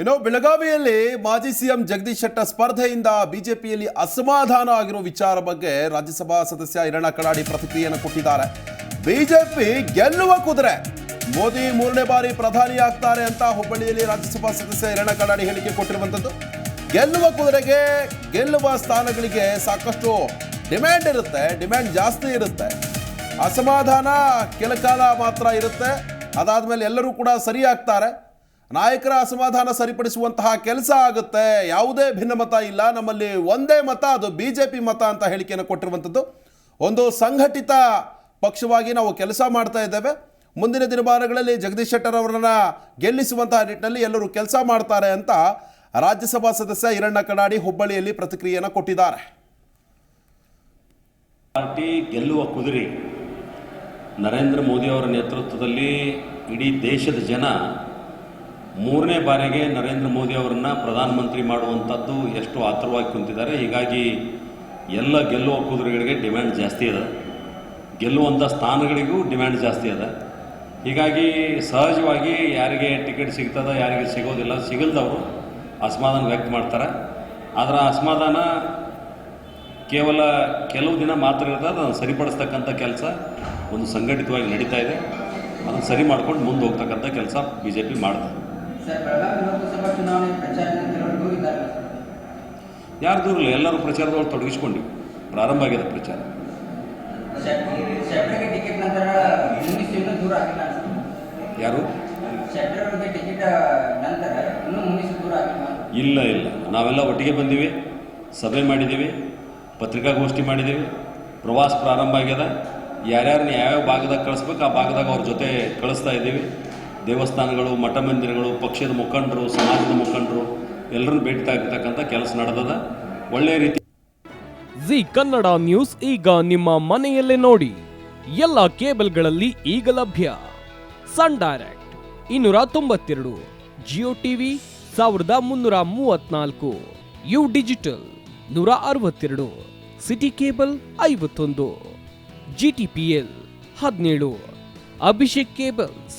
ಇನ್ನು ಬೆಳಗಾವಿಯಲ್ಲಿ ಮಾಜಿ ಸಿಎಂ ಜಗದೀಶ್ ಶೆಟ್ಟರ್ ಸ್ಪರ್ಧೆಯಿಂದ ಬಿಜೆಪಿಯಲ್ಲಿ ಅಸಮಾಧಾನ ಆಗಿರೋ ವಿಚಾರ ಬಗ್ಗೆ ರಾಜ್ಯಸಭಾ ಸದಸ್ಯ ಹಿರಣ್ಣ ಕಡಾಡಿ ಪ್ರತಿಕ್ರಿಯೆಯನ್ನು ಕೊಟ್ಟಿದ್ದಾರೆ. ಬಿಜೆಪಿ ಗೆಲ್ಲುವ ಕುದುರೆ. ಮೋದಿ ಮೂರನೇ ಬಾರಿ ಪ್ರಧಾನಿ ಆಗ್ತಾರೆ ಅಂತ ಹುಬ್ಬಳ್ಳಿಯಲ್ಲಿ ರಾಜ್ಯಸಭಾ ಸದಸ್ಯ ಹಿರಣ್ಣ ಕಡಾಡಿ ಹೇಳಿಕೆ ಕೊಟ್ಟಿರುವಂಥದ್ದು. ಗೆಲ್ಲುವ ಕುದುರೆಗೆ ಗೆಲ್ಲುವ ಸ್ಥಾನಗಳಿಗೆ ಸಾಕಷ್ಟು ಡಿಮ್ಯಾಂಡ್ ಇರುತ್ತೆ, ಡಿಮ್ಯಾಂಡ್ ಜಾಸ್ತಿ ಇರುತ್ತೆ. ಅಸಮಾಧಾನ ಕೆಲ ಕಾಲ ಮಾತ್ರ ಇರುತ್ತೆ. ಅದಾದ್ಮೇಲೆ ಎಲ್ಲರೂ ಕೂಡ ಸರಿ ಆಗ್ತಾರೆ ನಾಯಕರ ಅಸಮಾಧಾನ ಸರಿಪಡಿಸುವಂತಹ ಕೆಲಸ ಆಗುತ್ತೆ. ಯಾವುದೇ ಭಿನ್ನಮತ ಇಲ್ಲ. ನಮ್ಮಲ್ಲಿ ಒಂದೇ ಮತ, ಅದು ಬಿ ಜೆ ಪಿ ಮತ ಅಂತ ಹೇಳಿಕೆಯನ್ನು ಕೊಟ್ಟಿರುವಂಥದ್ದು. ಒಂದು ಸಂಘಟಿತ ಪಕ್ಷವಾಗಿ ನಾವು ಕೆಲಸ ಮಾಡ್ತಾ ಇದ್ದೇವೆ. ಮುಂದಿನ ದಿನಮಾನಗಳಲ್ಲಿ ಜಗದೀಶ್ ಶೆಟ್ಟರ್ ಅವರನ್ನು ಗೆಲ್ಲಿಸುವಂತಹ ನಿಟ್ಟಿನಲ್ಲಿ ಎಲ್ಲರೂ ಕೆಲಸ ಮಾಡ್ತಾರೆ ಅಂತ ರಾಜ್ಯಸಭಾ ಸದಸ್ಯ ಹಿರಣ್ಣ ಕಡಾಡಿ ಹುಬ್ಬಳ್ಳಿಯಲ್ಲಿ ಪ್ರತಿಕ್ರಿಯೆಯನ್ನು ಕೊಟ್ಟಿದ್ದಾರೆ. ಪಾರ್ಟಿ ಗೆಲ್ಲುವ ಕುದುರೆ. ನರೇಂದ್ರ ಮೋದಿ ಅವರ ನೇತೃತ್ವದಲ್ಲಿ ಇಡೀ ದೇಶದ ಜನ ಮೂರನೇ ಬಾರಿಗೆ ನರೇಂದ್ರ ಮೋದಿ ಅವರನ್ನ ಪ್ರಧಾನಮಂತ್ರಿ ಮಾಡುವಂಥದ್ದು ಎಷ್ಟು ಆತುರವಾಗಿ ಕುಂತಿದ್ದಾರೆ. ಹೀಗಾಗಿ ಎಲ್ಲ ಗೆಲ್ಲುವ ಕುದುರೆಗಳಿಗೆ ಡಿಮ್ಯಾಂಡ್ ಜಾಸ್ತಿ ಇದೆ. ಗೆಲ್ಲುವಂಥ ಸ್ಥಾನಗಳಿಗೂ ಡಿಮ್ಯಾಂಡ್ ಜಾಸ್ತಿ ಇದೆ. ಹೀಗಾಗಿ ಸಹಜವಾಗಿ ಯಾರಿಗೆ ಟಿಕೆಟ್ ಸಿಗ್ತದ, ಯಾರಿಗೆ ಸಿಗೋದಿಲ್ಲ, ಸಿಗಲ್ದವರು ಅಸಮಾಧಾನ ವ್ಯಕ್ತ ಮಾಡ್ತಾರೆ. ಆದರೆ ಅಸಮಾಧಾನ ಕೇವಲ ಕೆಲವು ದಿನ ಮಾತ್ರ ಇರ್ತದೆ, ಅದನ್ನು ಸರಿಪಡಿಸ್ತಕ್ಕಂಥ ಕೆಲಸ ಒಂದು ಸಂಘಟಿತವಾಗಿ ನಡೀತಾ ಇದೆ. ಅದನ್ನು ಸರಿ ಮಾಡ್ಕೊಂಡು ಮುಂದೆ ಹೋಗ್ತಕ್ಕಂಥ ಕೆಲಸ ಬಿ ಜೆ ಪಿ ಮಾಡ್ತದೆ. ಸರ್ ಬೆಳಗಾವಿ ಲೋಕಸಭಾ ಚುನಾವಣೆ ಪ್ರಚಾರ ನಿಂತವರೆಗೂ ಇದ್ದಾರೆ ಯಾರು ದೂರ ಇಲ್ಲ? ಎಲ್ಲರೂ ಪ್ರಚಾರದೊಳಗೆ ತೊಡಗಿಸ್ಕೊಂಡು. ಪ್ರಾರಂಭ ಆಗಿದೆ ಪ್ರಚಾರ. ಟಿಕೆಟ್ ನಂತರ ದೂರ ಆಗಿಲ್ಲ. ಯಾರು? ಟಿಕೆಟ್ ನಂತರ ದೂರ ಇಲ್ಲ ಇಲ್ಲ. ನಾವೆಲ್ಲ ಒಟ್ಟಿಗೆ ಬಂದೀವಿ. ಸಭೆ ಮಾಡಿದ್ದೀವಿ ಪತ್ರಿಕಾಗೋಷ್ಠಿ ಮಾಡಿದ್ದೀವಿ ಪ್ರವಾಸ ಪ್ರಾರಂಭ ಆಗ್ಯದ. ಯಾರ್ಯಾರನ್ನ ಯಾವ್ಯಾವ ಭಾಗದಾಗ ಕಳಿಸ್ಬೇಕು ಆ ಭಾಗದಾಗ ಅವ್ರ ಜೊತೆ ಕಳಿಸ್ತಾ ಇದ್ದೀವಿ. ದೇವಸ್ಥಾನಗಳು, ಮಠ ಮಂದಿರಗಳು, ಪಕ್ಷದ ಮುಖಂಡರು, ಸಮಾಜದ ಮುಖಂಡರು ಎಲ್ಲರನ್ನು ಭೇಟಿ ಆಗ್ತಕ್ಕಂಥ ಕೆಲಸ ನಡೆದದ. ಒಳ್ಳೆಯ ರೀತಿ ಜಿ ಕನ್ನಡ ನ್ಯೂಸ್ ಈಗ ನಿಮ್ಮ ಮನೆಯಲ್ಲೇ ನೋಡಿ. ಎಲ್ಲ ಕೇಬಲ್ಗಳಲ್ಲಿ ಈಗ ಲಭ್ಯ. ಸನ್ ಡೈರೆಕ್ಟ್ ಇನ್ನೂರ ತೊಂಬತ್ತೆರಡು, ಜಿಯೋ ಟಿವಿ ಸಾವಿರದ ಮುನ್ನೂರ ಮೂವತ್ನಾಲ್ಕು, ಯು ಡಿಜಿಟಲ್ ನೂರ ಅರವತ್ತೆರಡು, ಸಿಟಿ ಕೇಬಲ್ ಐವತ್ತೊಂದು ಎಲ್ ಹದಿನೇಳು, ಅಭಿಷೇಕ್ ಕೇಬಲ್ಸ್